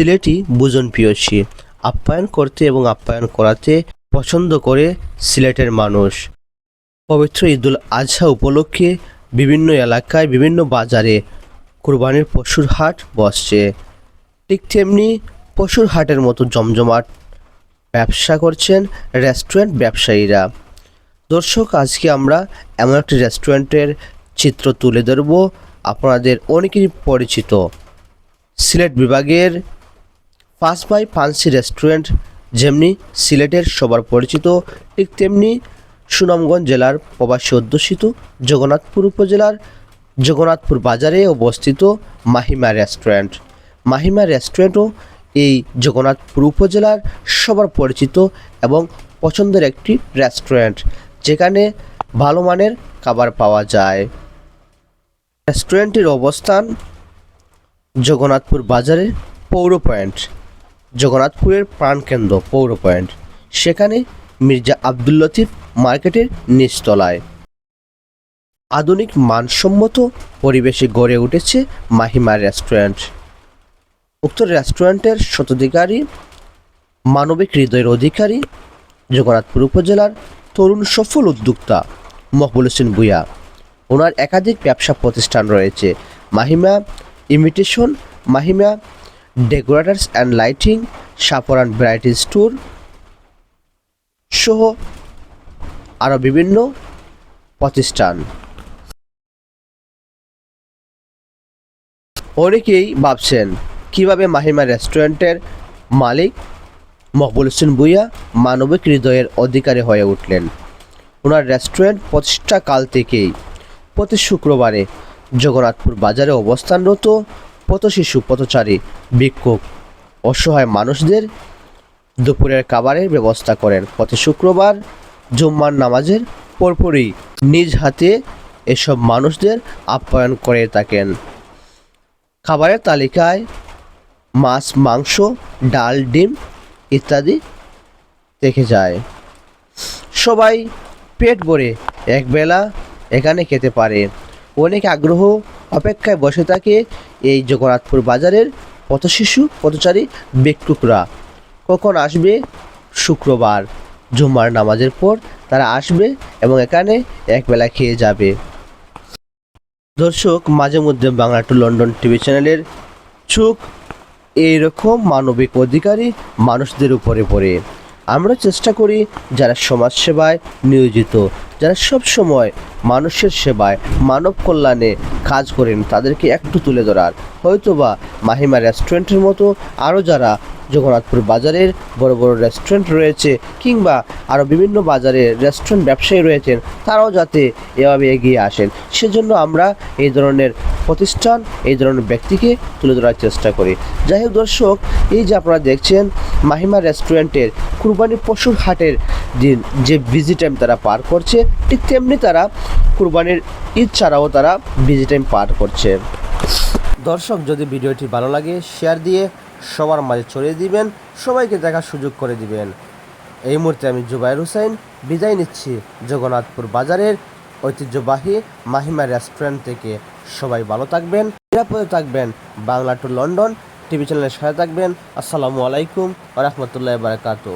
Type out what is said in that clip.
সিলেটি বুজন পিয়সী আপ্যায়ন করতে এবং আপ্যায়ন করাতে পছন্দ করে সিলেটের মানুষ। পবিত্র ঈদুল আজহা উপলক্ষে বিভিন্ন এলাকায় বিভিন্ন বাজারে কুরবানির পশুর হাট বসছে। ঠিক তেমনি পশুর হাটের মতো জমজমাট ব্যবসা করছেন রেস্টুরেন্ট ব্যবসায়ীরা। দর্শক, আজকে আমরা এমন একটি রেস্টুরেন্টের চিত্র তুলে ধরব। আপনাদের অনেকেরই পরিচিত। সিলেট বিভাগের ফার্স্ট বাই পানসি রেস্টুরেন্ট, যেমনি সিলেটের সবার পরিচিত, ঠিক তেমনি সুনামগঞ্জ জেলার প্রবাসী অধ্যুষিত, জগন্নাথপুর উপজেলার জগন্নাথপুর বাজারে অবস্থিত মাহিমা রেস্টুরেন্ট। মাহিমা রেস্টুরেন্টও এই জগন্নাথপুর উপজেলার সবার পরিচিত এবং পছন্দের একটি রেস্টুরেন্ট, যেখানে ভালো মানের খাবার পাওয়া যায়। রেস্টুরেন্টের অবস্থান জগন্নাথপুর বাজারে পৌর পয়েন্ট। জগন্নাথপুরের প্রাণকেন্দ্র পৌর পয়েন্ট। সেখানে মির্জা আব্দুল লতিফ মার্কেটের নিচতলায়। আধুনিক মানসম্মত পরিবেশে গড়ে উঠেছে মাহিমা রেস্টুরেন্ট। উক্ত রেস্টুরেন্টের শতাধিকারী মানবিক হৃদয়ের অধিকারী, জগন্নাথপুর উপজেলার তরুণ সফল উদ্যোক্তা মকবুল হোসেন ভুইয়া। ওনার একাধিক ব্যবসা প্রতিষ্ঠান রয়েছে। Mahima imitation, Mahima decorators and lighting saffron variety store সহ আরও বিভিন্ন প্রতিষ্ঠান। অনেকেই ভাবছেন, কীভাবে মাহিমা রেস্টুরেন্টের মালিক মকবুল হোসেন ভুইয়া মানবিক হৃদয়ের অধিকারী হয়ে উঠলেন। ওনার রেস্টুরেন্ট প্রতিষ্ঠাকাল থেকেই প্রতি শুক্রবারে জগন্নাথপুর বাজারে অবস্থানরত পথশিশু পথচারী, ভিক্ষুক, অসহায় মানুষদের দুপুরের খাবারের ব্যবস্থা করেন। প্রতি শুক্রবার জুম্মার নামাজের পরপরই নিজ হাতে এসব মানুষদের আপ্যায়ন করে থাকেন। খাবারের তালিকায় মাছ, মাংস, ডাল, ডিম ইত্যাদি দেখে যায়। সবাই পেট ভরে একবেলা এখানে খেতে পারে। অনেক আগ্রহ, অপেক্ষায় বসে থাকে এই জগন্নাথপুর বাজারের পথশিশু, পথচারী, ভিক্ষুকরা। কখন আসবে? শুক্রবার। জুম্মার নামাজের পর তারা আসবে এবং এখানে একবেলা খেয়ে যাবে। দর্শক, মাঝে মধ্যে বাংলা টু লন্ডন টিভি চ্যানেলের চোখ এইরকম মানবিক অধিকারী মানুষদের উপরে পড়ে। আমরা চেষ্টা করি যারা সমাজ সেবায় নিয়োজিত, যারা সব সময় মানুষের সেবায়, মানব কল্যাণে কাজ করেন, তাদেরকে একটু তুলে ধরার। হয়তোবা মাহিমা রেস্টুরেন্টের মতো আরও যারা জগন্নাথপুর বাজারের বড় বড় রেস্টুরেন্ট রয়েছে কিংবা আরও বিভিন্ন বাজারে রেস্টুরেন্ট ব্যবসায়ী রয়েছেন, তারাও যাতে এভাবে এগিয়ে আসেন। সেজন্য আমরা এই ধরনের প্রতিষ্ঠান, এই ধরনের ব্যক্তিকে তুলে ধরার চেষ্টা করি। যাই হোক দর্শক, এই যে আপনারা দেখছেন মাহিমা রেস্টুরেন্টের কুরবানি পশুর হাটের যে বিজি টাইম তারা পার করছে, ঠিক তেমনি তারা কুরবানির ঈদ ছাড়াও তারা বিজি টাইম পার করছে। দর্শক, যদি ভিডিওটি ভালো লাগে শেয়ার দিয়ে সবার মাঝে ছড়িয়ে দিবেন, সবাইকে দেখার সুযোগ করে দিবেন। এই মুহূর্তে আমি জুবাইর হুসাইন বিদায় নিচ্ছি জগন্নাথপুর বাজারের ঐতিহ্যবাহী মাহিমা রেস্টুরেন্ট থেকে। সবাই ভালো থাকবেন, নিরাপদে থাকবেন। বাংলা টু লন্ডন টিভি চ্যানেলের সাথে থাকবেন। আসসালামু আলাইকুম রহমতুল্লাহ বারকাতু